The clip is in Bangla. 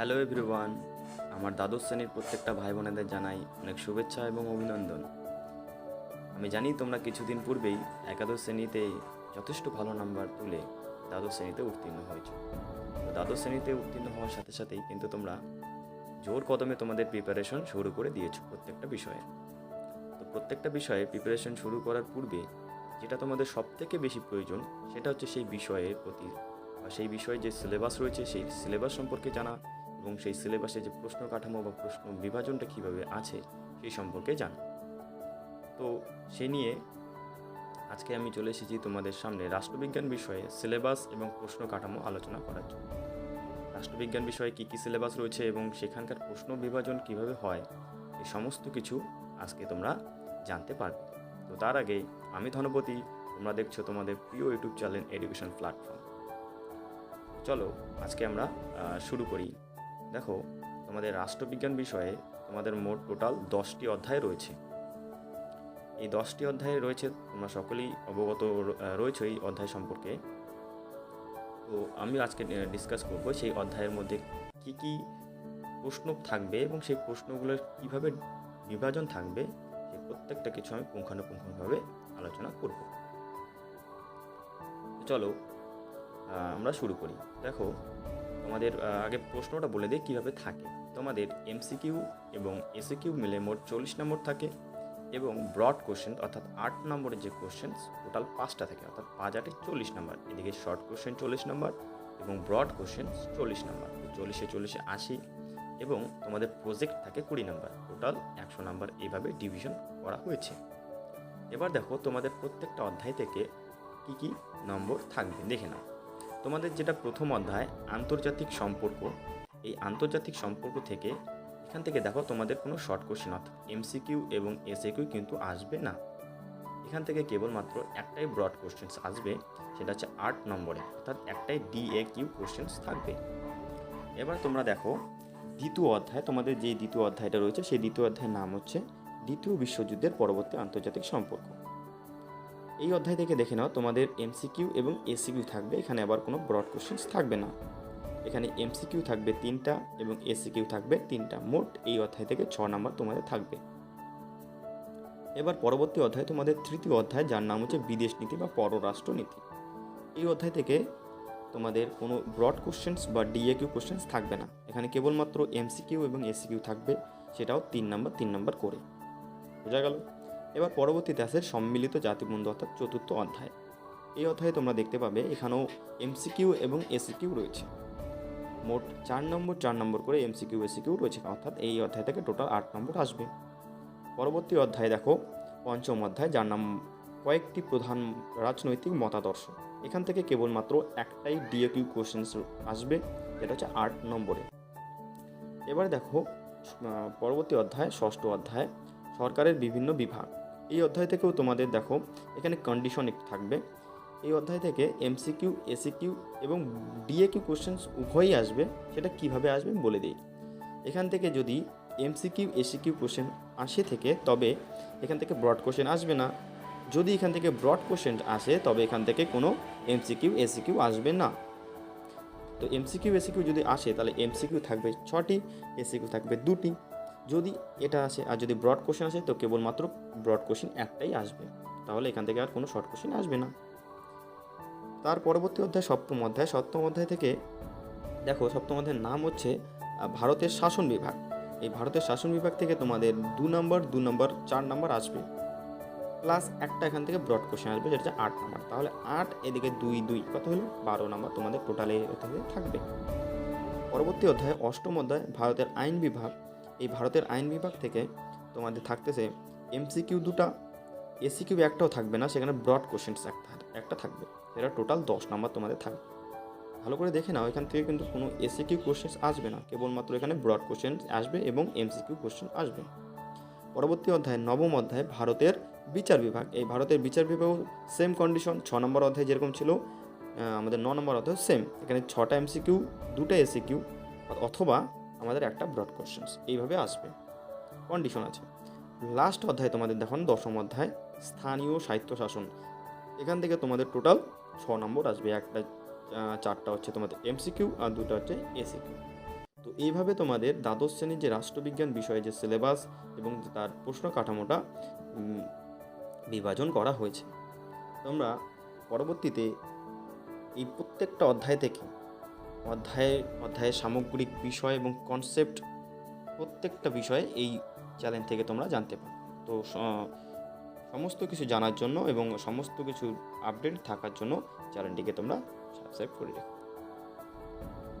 হ্যালো এভরিওয়ান আমার দ্বাদশ শ্রেণির প্রত্যেকটা ভাই বোনেদের জানাই অনেক শুভেচ্ছা এবং অভিনন্দন। আমি জানি তোমরা কিছুদিন পূর্বেই একাদশ শ্রেণীতে যথেষ্ট ভালো নাম্বার তুলে দ্বাদশ শ্রেণীতে উত্তীর্ণ হয়েছে। তো দ্বাদশ শ্রেণীতে উত্তীর্ণ হওয়ার সাথে সাথেই কিন্তু তোমরা জোর কদমে তোমাদের প্রিপারেশন শুরু করে দিয়েছ প্রত্যেকটা বিষয়ে। তো প্রত্যেকটা বিষয়ে প্রিপারেশন শুরু করার পূর্বে যেটা তোমাদের সব থেকে বেশি প্রয়োজন সেটা হচ্ছে সেই বিষয়ের প্রতি বা সেই বিষয়ে যে সিলেবাস রয়েছে সেই সিলেবাস সম্পর্কে জানা এবং সেই সিলেবাসে যে প্রশ্ন কাঠামো বা প্রশ্ন বিভাজনটা কীভাবে আছে সেই সম্পর্কে জানা। তো সে নিয়ে আজকে আমি চলে এসেছি তোমাদের সামনে রাষ্ট্রবিজ্ঞান বিষয়ে সিলেবাস এবং প্রশ্ন কাঠামো আলোচনা করার জন্য। রাষ্ট্রবিজ্ঞান বিষয়ে কী কী সিলেবাস রয়েছে এবং সেখানকার প্রশ্ন বিভাজন কীভাবে হয় এই সমস্ত কিছু আজকে তোমরা জানতে পারবে। তো তার আগে আমি ধনপতি, তোমরা দেখছ তোমাদের প্রিয় ইউটিউব চ্যানেল এডুকেশন প্ল্যাটফর্ম চলো আজকে আমরা শুরু করি। দেখো, তোমাদের রাষ্ট্রবিজ্ঞান বিষয়ে তোমাদের মোট টোটাল দশটি অধ্যায় রয়েছে। এই দশটি অধ্যায়ে রয়েছে, তোমরা সকলেই অবগত রয়েছে এই অধ্যায় সম্পর্কে। তো আমি আজকে ডিসকাস করব সেই অধ্যায়ের মধ্যে কি কি প্রশ্ন থাকবে এবং সেই প্রশ্নগুলোর কীভাবে বিভাজন থাকবে সেই প্রত্যেকটা কিছু আমি পুঙ্খানুপুঙ্খভাবে আলোচনা করব। চলো আমরা শুরু করি। দেখো তোমাদের আগে প্রশ্নটা বলে দিই, কীভাবে থাকে? তোমাদের এমসিকিউ এবং এসিকিউ মিলে মোট চল্লিশ নম্বর থাকে এবং ব্রড কোশ্চেন অর্থাৎ আট নম্বরের যে কোশ্চেন টোটাল পাঁচটা থাকে, অর্থাৎ পাঁচ আটে চল্লিশ নম্বর। এদিকে শর্ট কোশ্চেন চল্লিশ নম্বর এবং ব্রড কোশ্চেন চল্লিশ নম্বর। চল্লিশে চল্লিশে আশি এবং তোমাদের প্রজেক্ট থাকে কুড়ি নম্বর। টোটাল একশো নম্বর এইভাবে ডিভিশন করা হয়েছে। এবার দেখো তোমাদের প্রত্যেকটা অধ্যায় থেকে কি কি নম্বর থাকবে, দেখে নাও। তোমাদের যেটা প্রথম অধ্যায়, আন্তর্জাতিক সম্পর্ক, এই আন্তর্জাতিক সম্পর্ক থেকে এখান থেকে দেখো তোমাদের কোনো শর্ট কোশ্চেন অর্থাৎ এমসিকিউ এবং এসএকিউ কিন্তু আসবে না। এখান থেকে কেবলমাত্র একটাই ব্রড কোশ্চেন্স আসবে, সেটা হচ্ছে আট নম্বরে, অর্থাৎ একটাই ডিএ কিউ কোশ্চেন্স থাকবে। এবার তোমরা দেখো, দ্বিতীয় অধ্যায়, তোমাদের যে দ্বিতীয় অধ্যায়টা রয়েছে, সেই দ্বিতীয় অধ্যায়ের নাম হচ্ছে দ্বিতীয় বিশ্বযুদ্ধের পরবর্তী আন্তর্জাতিক সম্পর্ক। এই অধ্যায় থেকে দেখে নাও তোমাদের এমসিকিউ এবং এসিকিউ থাকবে, এখানে আবার কোনো ব্রড কোশ্চেন্স থাকবে না। এখানে এমসিকিউ থাকবে তিনটা এবং এসিকিউ থাকবে তিনটা। মোট এই অধ্যায় থেকে ছ নাম্বার তোমাদের থাকবে। এবার পরবর্তী অধ্যায়, তোমাদের তৃতীয় অধ্যায়, যার নাম হচ্ছে বিদেশ নীতি বা পররাষ্ট্র নীতি। এই অধ্যায় থেকে তোমাদের কোনো ব্রড কোশ্চেন্স বা ডিএ কিউ কোশ্চেন্স থাকবে না। এখানে কেবলমাত্র এমসিকিউ এবং এসিকিউ থাকবে, সেটাও তিন নাম্বার তিন নাম্বার করে। বোঝা গেল? এবার পরবর্তী আসে সম্মিলিত জাতিবন্ধু অর্থাৎ চতুর্থ অধ্যায়। এই অধ্যায়ে তোমরা দেখতে পাবে এখানেও এমসিকিউ এবং এসিকিউ রয়েছে। মোট চার নম্বর চার নম্বর করে এমসিকিউ এসিকিউ রয়েছে। অর্থাৎ এই অধ্যায় থেকে টোটাল আট নম্বর আসবে। পরবর্তী অধ্যায় দেখো, পঞ্চম অধ্যায়, যার নাম কয়েকটি প্রধান রাজনৈতিক মতাদর্শ। এখান থেকে কেবলমাত্র একটাই ডিএকিউ কোশ্চেন্স আসবে, যেটা হচ্ছে আট নম্বরে। এবার দেখো পরবর্তী অধ্যায়, ষষ্ঠ অধ্যায়, সরকারের বিভিন্ন বিভাগ। এই অধ্যায় থেকেও তোমাদের দেখো, এখানে কন্ডিশন একটু থাকবে। এই অধ্যায় থেকে এমসিকিউ এসিকিউ এবং ডিএ কিউ কোশ্চেন্স উভয়ই আসবে, সেটা কীভাবে আসবে বলে দিই। এখান থেকে যদি এমসিকিউ এসিকিউ কোশ্চেন আসে থেকে, তবে এখান থেকে ব্রড কোশ্চেন আসবে না। যদি এখান থেকে ব্রড কোশ্চেন আসে, তবে এখান থেকে কোনো এমসিকিউ এসিকিউ আসবে না। তো এমসিকিউ এসিকিউ যদি আসে, তাহলে এমসিকিউ থাকবে ছটি এসিকিউ থাকবে দুটি। যদি এটা আসে, আর যদি ব্রড কোশ্চেন আসে, তো কেবলমাত্র ব্রড কোশ্চেন একটাই আসবে। তাহলে এখান থেকে আর কোনো শর্ট কোশ্চেন আসবে না। তার পরবর্তী অধ্যায়, সপ্তম অধ্যায়। সপ্তম অধ্যায় থেকে দেখো, সপ্তম অধ্যায়ের নাম হচ্ছে ভারতের শাসন বিভাগ। এই ভারতের শাসন বিভাগ থেকে তোমাদের দু নম্বর দু নম্বর চার নম্বর আসবে। প্লাস একটা এখান থেকে ব্রড কোশ্চেন আসবে, যেটা হচ্ছে আট নম্বর তাহলে আট এদিকে দুই দুই, কত হলো? বারো নম্বর তোমাদের টোটালে থাকবে। পরবর্তী অধ্যায়, অষ্টম অধ্যায়, ভারতের আইন বিভাগ। এই ভারতের আইন বিভাগ থেকে তোমাদের থাকতেছে এমসিকিউ দুটা এসিকিউ একটাও থাকবে না, সেখানে ব্রড কোশ্চেন্স একটা একটা থাকবে। সেটা টোটাল দশ নাম্বার তোমাদের থাকবে। ভালো করে দেখে নাও, এখান থেকে কিন্তু কোনো এসিকিউ কোশ্চেন্স আসবে না, কেবলমাত্র এখানে ব্রড কোশ্চেন আসবে এবং এমসিকিউ কোশ্চেন আসবে। পরবর্তী অধ্যায়, নবম অধ্যায়, ভারতের বিচার বিভাগ। এই ভারতের বিচার বিভাগও সেম কন্ডিশন ছ নম্বর অধ্যায় যেরকম ছিল আমাদের ন নম্বর অধ্যায় সেম এখানে ছটা এমসিকিউ, দুটো এসিকিউ অথবা আমাদের একটা ব্রড কোশ্চেন্স এইভাবে আসবে। কন্ডিশন আছে। লাস্ট অধ্যায় তোমাদের দেখুন, দশম অধ্যায়, স্থানীয় সাহিত্য শাসন। এখান থেকে তোমাদের টোটাল ছ নম্বর আসবে। একটা চারটা হচ্ছে তোমাদের এমসিকিউ আর দুটো হচ্ছে এসিকিউ তো এইভাবে তোমাদের দ্বাদশ শ্রেণির যে রাষ্ট্রবিজ্ঞান বিষয়ে যে সিলেবাস এবং তার প্রশ্ন কাঠামোটা বিভাজন করা হয়েছে। তোমরা পরবর্তীতে এই প্রত্যেকটা অধ্যায় থেকে অধ্যায়ে অধ্যায়ের সামগ্রিক বিষয় এবং কনসেপ্ট প্রত্যেকটা বিষয়ে এই চ্যানেল থেকে তোমরা জানতে পারো। তো সমস্ত কিছু জানার জন্য এবং সমস্ত কিছু আপডেট থাকার জন্য চ্যানেলটিকে তোমরা সাবস্ক্রাইব করে রেখো।